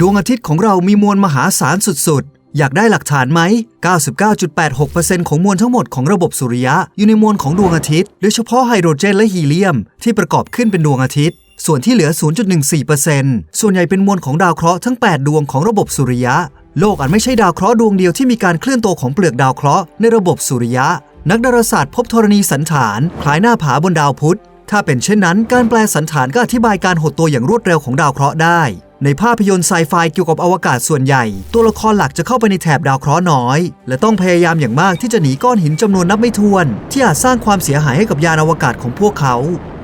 ดวงอาทิตย์ของเรามีมวลมหาศาลสุดๆ อยากได้หลักฐานไหม 99.86%ของมวลทั้งหมดของระบบสุริยะ อยู่ในมวลของดวงอาทิตย์ โดยเฉพาะไฮโดรเจนและฮีเลียม ที่ประกอบขึ้นเป็นดวงอาทิตย์ ส่วนที่เหลือ 0.14%ส่วนใหญ่เป็นมวลของดาวเคราะห์ทั้ง 8 ดวงของระบบสุริยะ โลกอาจไม่ใช่ดาวเคราะห์ดวงเดียวที่มีการเคลื่อนตัวของเปลือกดาวเคราะห์ในระบบสุริยะ นักดาราศาสตร์พบธรณีสันฐาน คล้ายหน้าผาบนดาวพุธ ถ้าเป็นเช่นนั้น การแปลสันฐานก็อธิบายการหดตัวอย่างรวดเร็วของดาวเคราะห์ได้ ในภาพยนตร์ไซไฟเกี่ยวกับอวกาศส่วนใหญ่ ตัวละครหลักจะเข้าไปในแถบดาวเคราะห์น้อย และต้องพยายามอย่างมากที่จะหนีก้อนหินจำนวนนับไม่ถ้วน ที่อาจสร้างความเสียหายให้กับยานอวกาศของพวกเขา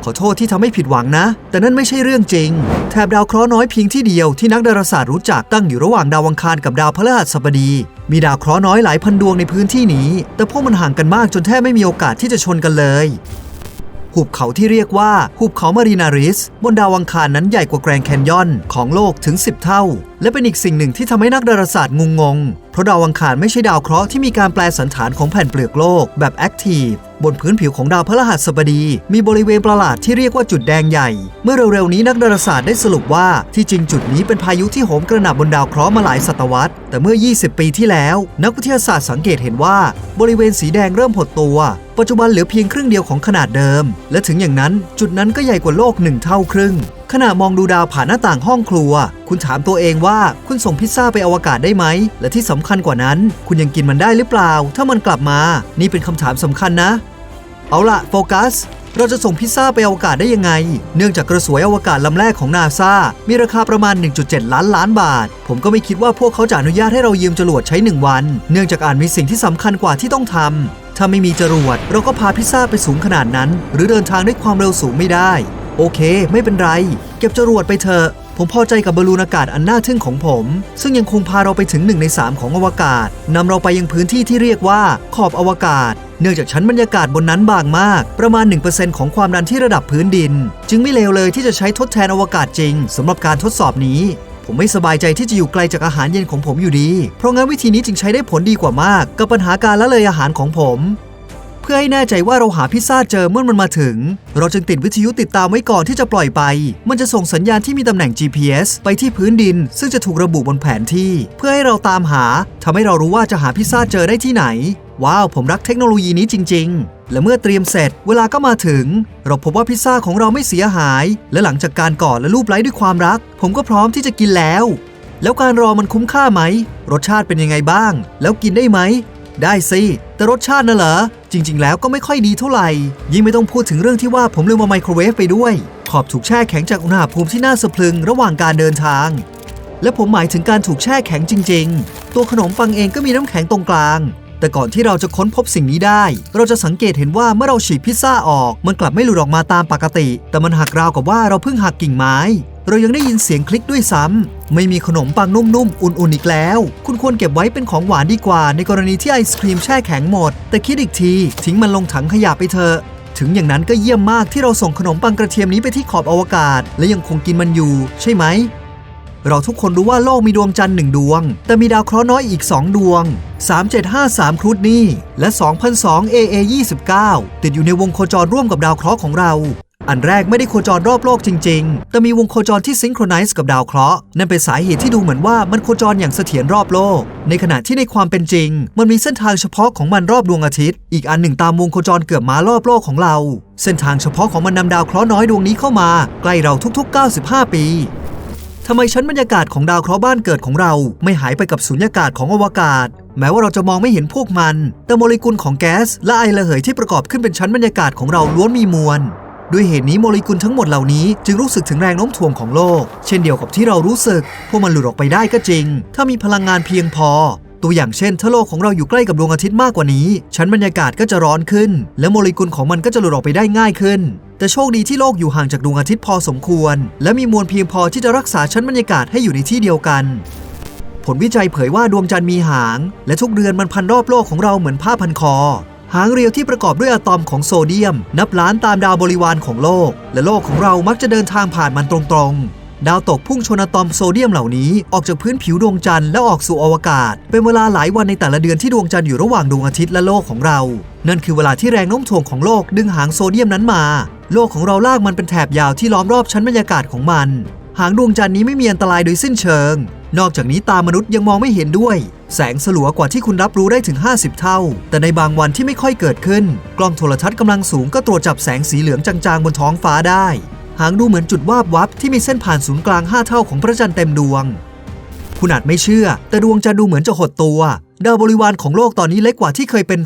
ขอโทษที่ทำให้ผิดหวังนะ แต่นั่นไม่ใช่เรื่องจริง แถบดาวเคราะห์น้อยเพียงที่เดียวที่นักดาราศาสตร์รู้จักตั้งอยู่ระหว่างดาวอังคารกับดาวพฤหัสบดี มีดาวเคราะห์น้อยหลายพันดวงในพื้นที่นี้ แต่พวกมันห่างกันมากจนแทบไม่มีโอกาสที่จะชนกันเลย หุบเขาที่เรียกว่าหุบเขามารีนาริส บนดาวอังคารนั้นใหญ่กว่าแกรนแคนยอนของโลกถึง 10 เท่า และเป็นอีกสิ่งหนึ่งที่ทำให้นักดาราศาสตร์งงง เพราะดาวอังคารไม่ใช่ดาวเคราะห์ที่มีการแปลสันฐานของแผ่นเปลือกโลกแบบแอคทีฟบนพื้นผิวของดาวพฤหัสบดี มีบริเวณประหลาดที่เรียกว่าจุดแดงใหญ่ เมื่อเร็วๆนี้นักดาราศาสตร์ได้สรุปว่าที่จริงจุดนี้เป็นพายุที่โหมกระหน่ำบนดาวเคราะห์มาหลายศตวรรษ แต่เมื่อ 20 ปีที่แล้ว นักวิทยาศาสตร์สังเกตเห็นว่า บริเวณสีแดงเริ่มหดตัวปัจจุบันเหลือเพียงครึ่งเดียวของขนาดเดิม และถึงอย่างนั้นจุดนั้นก็ใหญ่กว่าโลกหนึ่งเท่าครึ่ง ขณะมองดูดาวผ่านหน้าต่างห้องครัว คุณถามตัวเองว่าคุณส่งพิซซ่าไปอวกาศได้ไหม และที่สำคัญกว่านั้น คุณยังกินมันได้หรือเปล่า ถ้ามันกลับมา นี่เป็นคำถามสำคัญนะ เอาละโฟกัสเราจะส่งพิซซ่าไปอวกาศได้ยังไง เนื่องจากกระสวยอวกาศลำแรกของนาซามีราคาประมาณ 1.7 ล้านล้านบาท ผมก็ไม่คิดว่าพวกเขาจะอนุญาตให้เรายืมจรวดใช้ 1 วัน เนื่องจากอาจมีสิ่งที่สำคัญกว่าที่ต้องทำ ถ้าไม่มีจรวดเราก็พาพิซซ่าไปสูงขนาดนั้น หรือเดินทางด้วยความเร็วสูงไม่ได้ โอเค ไม่เป็นไร เก็บจรวดไปเถอะผมพอใจกับบอลลูนอากาศอันน่าทึ่งของผม ซึ่งยังคงพาเราไปถึง1ใน 3 ของอวกาศนำเราไปยังพื้นที่ที่เรียกว่าขอบอวกาศ เนื่องจากชั้นบรรยากาศบนนั้นบางมาก ประมาณ 1%ของความดันที่ระดับพื้นดิน จึงไม่เลวเลยที่จะใช้ทดแทนอวกาศจริงสำหรับการทดสอบนี้ ผมไม่สบายใจที่จะอยู่ไกลจากอาหารเย็นของผมอยู่ดี เพราะงั้นวิธีนี้จึงใช้ได้ผลดีกว่ามาก กับปัญหาการละเลยอาหารของผม เพื่อให้แน่ใจว่าเราหาพิซซ่าเจอเมื่อมันมาถึง เราจึงติดวิทยุติดตามไว้ก่อนที่จะปล่อยไป มันจะส่งสัญญาณที่มีตำแหน่ง GPS ไปที่พื้นดิน ซึ่งจะถูกระบุบนแผนที่ เพื่อให้เราตามหาทำให้เรารู้ว่าจะหาพิซซ่าเจอได้ที่ไหน ว้าว ผมรักเทคโนโลยีนี้จริง ๆ และเมื่อเตรียมเสร็จเวลาก็มาถึง เราพบว่าพิซซ่าของเราไม่เสียหาย และหลังจากการกอดและรูปไล้ด้วยความรัก ผมก็พร้อมที่จะกินแล้ว แล้วการรอมันคุ้มค่าไหม รสชาติเป็นยังไงบ้าง แล้วกินได้ไหม ได้สิแต่รสชาติน่ะเหรอ จริง ๆ แล้วก็ไม่ค่อยดีเท่าไหร่ ยิ่งไม่ต้องพูดถึงเรื่องที่ว่าผมลืมมาไมโครเวฟไปด้วย ขอบถูกแช่แข็งจากอุณหภูมิที่น่าสะพรึงระหว่างการเดินทางและผมหมายถึงการถูกแช่แข็งจริง ๆ ตัวขนมปังเองก็มีน้ำแข็งตรงกลาง แต่ก่อนที่เราจะค้นพบสิ่งนี้ได้ เราจะสังเกตเห็นว่าเมื่อเราฉีกพิซซ่าออก มันกลับไม่หลุดออกมาตามปกติ แต่มันหักราวกับว่าเราเพิ่งหักกิ่งไม้ เรายังได้ยินเสียงคลิกด้วยซ้ำไม่มีขนมปังนุ่มๆ อุ่นๆอีกแล้ว คุณควรเก็บไว้เป็นของหวานดีกว่า ในกรณีที่ไอศครีมแช่แข็งหมด แต่คิดอีกที ทิ้งมันลงถังขยะไปเถอะถึงอย่างนั้นก็เยี่ยมมากที่เราส่งขนมปังกระเทียมนี้ไปที่ขอบอวกาศ และยังคงกินมันอยู่ ใช่ไหม เราทุกคนรู้ว่าโลกมีดวงจันทร์หนึ่งดวง แต่มีดาวเคราะห์น้อยอีก2ดวง 3753 ครุฑนี่ และ 2002 AA 29ติดอยู่ในวงโคจรร่วมกับดาวเคราะห์ของเรา อันแรกไม่ได้โคจรรอบโลกจริง ๆ แต่มีวงโคจรที่ซิงโครไนซ์กับดาวเคราะห์ นั่นเป็นสาเหตุที่ดูเหมือนว่ามันโคจรอย่างเสถียรรอบโลก ในขณะที่ในความเป็นจริง มันมีเส้นทางเฉพาะของมันรอบดวงอาทิตย์ อีกอันหนึ่งตามวงโคจรเกือบมารอบโลกของเรา เส้นทางเฉพาะของมันนำดาวเคราะห์น้อยดวงนี้เข้ามาใกล้เราทุก ๆ 95 ปี ทำไมชั้นบรรยากาศของดาวเคราะห์บ้านเกิดของเรา ไม่หายไปกับสุญญากาศของอวกาศ แม้ว่าเราจะมองไม่เห็นพวกมัน แต่โมเลกุลของแก๊สและไอระเหยที่ประกอบขึ้นเป็นชั้นบรรยากาศของเราล้วนมีมวลด้วยเหตุนี้โมเลกุลทั้งหมดเหล่านี้จึงรู้สึกถึงแรงโน้มถ่วงของโลก เช่นเดียวกับที่เรารู้สึก พวกมันหลุดออกไปได้ก็จริง ถ้ามีพลังงานเพียงพอ ตัวอย่างเช่น ถ้าโลกของเราอยู่ใกล้กับดวงอาทิตย์มากกว่านี้ ชั้นบรรยากาศก็จะร้อนขึ้น และโมเลกุลของมันก็จะหลุดออกไปได้ง่ายขึ้น แต่โชคดีที่โลกอยู่ห่างจากดวงอาทิตย์พอสมควร และมีมวลเพียงพอที่จะรักษาชั้นบรรยากาศให้อยู่ในที่เดียวกัน ผลวิจัยเผยว่าดวงจันทร์มีหาง และทุกเดือนมันพันรอบโลกของเราเหมือนผ้าพันคอ หางเรียวที่ประกอบด้วยอะตอมของโซเดียม นับล้านตามดาวบริวารของโลก และโลกของเรามักจะเดินทางผ่านมันตรงๆ ดาวตกพุ่งชนอะตอมโซเดียมเหล่านี้ออกจากพื้นผิวดวงจันทร์และออกสู่อวกาศ เป็นเวลาหลายวันในแต่ละเดือนที่ดวงจันทร์อยู่ระหว่างดวงอาทิตย์และโลกของเรา นั่นคือเวลาที่แรงโน้มถ่วงของโลกดึงหางโซเดียมนั้นมา โลกของเราลากมันเป็นแถบยาวที่ล้อมรอบชั้นบรรยากาศของมัน หางดวงจันทร์นี้ไม่มีอันตรายโดยสิ้นเชิง นอกจากนี้ตามนุษย์ยังมองไม่เห็นด้วย แสงสลัวกว่าที่คุณรับรู้ได้ถึง 50 เท่า แต่ในบางวันที่ไม่ค่อยเกิดขึ้น กล้องโทรทัศน์กำลังสูงก็ตรวจจับแสงสีเหลืองจางๆบนท้องฟ้าได้ หางดูเหมือนจุดวาบวับที่มีเส้นผ่านศูนย์กลาง5เท่าของพระจันทร์เต็มดวง คุณอาจไม่เชื่อ แต่ดวงจันทร์ดูเหมือนจะหดตัว ดาวบริวารของโลกตอนนี้เล็กกว่าที่เคยเป็น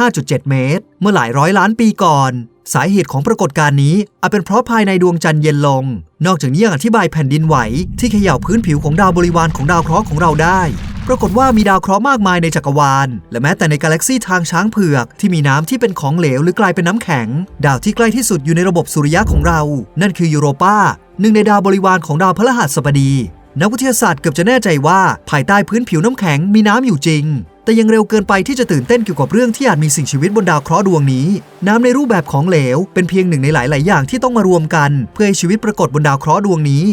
35.7 เมตร เมื่อหลายร้อยล้านปีก่อน สาเหตุของปรากฏการณ์นี้อาจเป็นเพราะภายในดวงจันทร์เย็นลง นอกจากนี้ยังอธิบายแผ่นดินไหว ที่เขย่าพื้นผิวของดาวบริวารของดาวเคราะห์ของเราได้ ปรากฏว่ามีดาวเคราะห์มากมายในจักรวาล และแม้แต่ในกาแล็กซีทางช้างเผือกที่มีน้ำที่เป็นของเหลวหรือกลายเป็นน้ำแข็ง ดาวที่ใกล้ที่สุดอยู่ในระบบสุริยะของเรา นั่นคือยูโรปาหนึ่งในดาวบริวารของดาวพฤหัสบดี นักวิทยาศาสตร์เกือบจะแน่ใจว่าภายใต้พื้นผิวน้ำแข็งมีน้ำอยู่จริง แต่ยังเร็วเกินไปที่จะตื่นเต้นเกี่ยวกับเรื่องที่อาจมีสิ่งชีวิตบนดาวเคราะห์ดวงนี้ น้ำในรูปแบบของเหลว เป็นเพียงหนึ่งในหลาย ๆ อย่างที่ต้องมารวมกัน เพื่อให้ชีวิตปรากฏบนดาวเคราะห์ดวงนี้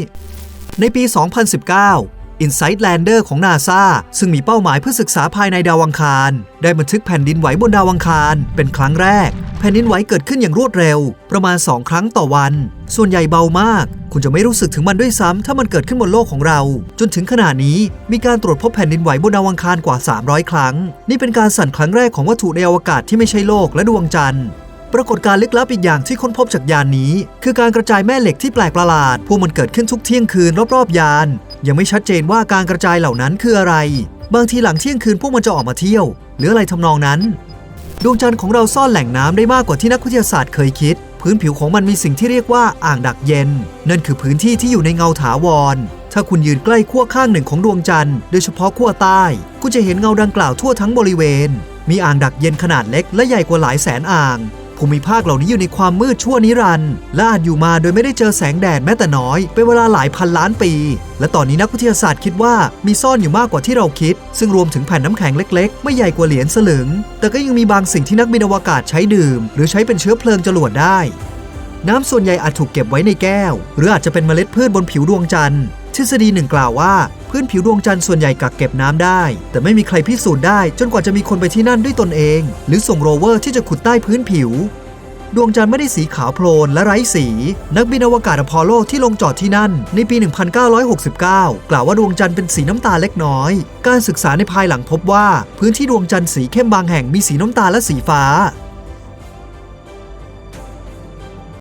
ในปี 2019 Insight Lander ของ NASA ซึ่งมีเป้าหมายเพื่อศึกษาภายในดาวอังคาร ได้บันทึกแผ่นดินไหวบนดาวอังคาร เป็นครั้งแรก แผ่นดินไหวเกิดขึ้นอย่างรวดเร็ว ประมาณ 2 ครั้งต่อวัน ส่วนใหญ่เบามาก คุณจะไม่รู้สึกถึงมันด้วยซ้ำถ้ามันเกิดขึ้นบนโลกของเรา จนถึงขณะนี้มีการตรวจพบแผ่นดินไหวบนดาวอังคารกว่า 300 ครั้ง นี่เป็นการสั่นครั้งแรกของวัตถุในอวกาศที่ไม่ใช่โลกและดวงจันทร์ปรากฏการณ์ลึกลับอีกอย่างที่ค้นพบจากยานนี้ คือการกระจายแม่เหล็กที่แปลกประหลาด พวกมันเกิดขึ้นทุกเที่ยงคืนรอบๆยาน ยังไม่ชัดเจนว่าการกระจายเหล่านั้นคืออะไร บางทีหลังเที่ยงคืนพวกมันจะออกมาเที่ยว หรืออะไรทำนองนั้น ดวงจันทร์ของเราซ่อนแหล่งน้ำได้มากกว่าที่นักวิทยาศาสตร์เคยคิด พื้นผิวของมันมีสิ่งที่เรียกว่าอ่างดักเย็น นั่นคือพื้นที่ที่อยู่ในเงาถาวร ถ้าคุณยืนใกล้ขั้วข้างหนึ่งของดวงจันทร์โดยเฉพาะขั้วใต้ คุณจะเห็นเงาดังกล่าวทั่วทั้งบริเวณ มีอ่างดักเย็นขนาดเล็กและใหญ่กว่าหลายแสนอ่าง ภูมิภาคเหล่านี้อยู่ในความมืดชั่วนิรันดร์และอาจอยู่มาโดยไม่ได้เจอแสงแดดแม้แต่น้อย เป็นเวลาหลายพันล้านปี และตอนนี้นักวิทยาศาสตร์คิดว่ามีซ่อนอยู่มากกว่าที่เราคิด ซึ่งรวมถึงแผ่นน้ำแข็งเล็กๆ ไม่ใหญ่กว่าเหรียญสลึง แต่ก็ยังมีบางสิ่งที่นักบินอวกาศใช้ดื่ม หรือใช้เป็นเชื้อเพลิงจรวดได้น้ำส่วนใหญ่อาจถูกเก็บไว้ในแก้ว หรืออาจจะเป็นเมล็ดพืชบนผิวดวงจันทร์ทฤษฎีหนึ่งกล่าวว่า พื้นผิวดวงจันทร์ส่วนใหญ่กักเก็บน้ำได้ แต่ไม่มีใครพิสูจน์ได้จนกว่าจะมีคนไปที่นั่นด้วยตนเอง หรือส่งโรเวอร์ที่จะขุดใต้พื้นผิว ดวงจันทร์ไม่ได้สีขาวโพลนและไร้สี นักบินอวกาศอพอลโลที่ลงจอดที่นั่น ในปี 1969 กล่าวว่าดวงจันทร์เป็นสีน้ำตาลเล็กน้อย การศึกษาในภายหลังพบว่า พื้นที่ดวงจันทร์สีเข้มบางแห่งมีสีน้ำตาลและสีฟ้า